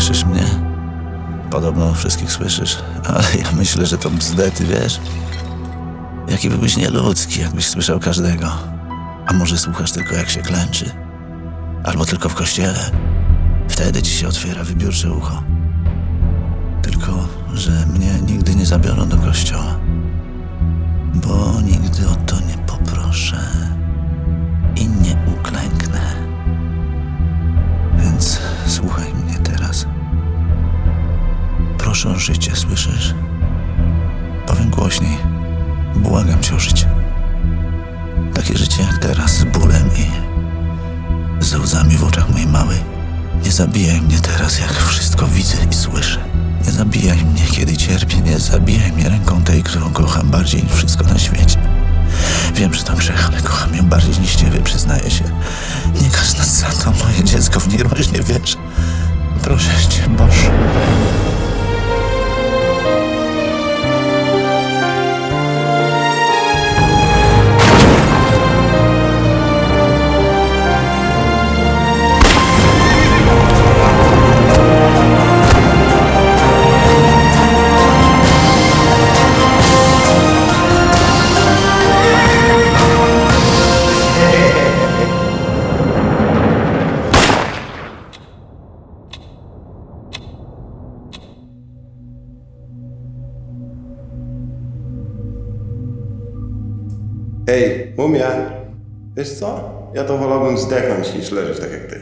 Słyszysz mnie? Podobno wszystkich słyszysz, ale ja myślę, że to bzdety, wiesz? Jaki byłbyś nieludzki, jakbyś słyszał każdego. A może słuchasz tylko jak się klęczy? Albo tylko w kościele? Wtedy ci się otwiera wybiórcze ucho. Tylko, że mnie nigdy nie zabiorą do kościoła. Bo nigdy o to nie poproszę Proszę o życie, słyszysz? Powiem głośniej. Błagam cię o życie. Takie życie jak teraz, z bólem i ze łzami w oczach mojej małej. Nie zabijaj mnie teraz, jak wszystko widzę i słyszę. Nie zabijaj mnie, kiedy cierpię. Nie zabijaj mnie ręką tej, którą kocham bardziej niż wszystko na świecie. Wiem, że to grzech, ale kocham ją bardziej niż ciebie, przyznaję się. Nie każ nas za to, moje dziecko w niej rośnie, wiesz. Proszę cię, Boże. Hej, mumia! Wiesz co? Ja to wolałbym zdechnąć niż leżeć tak jak ty.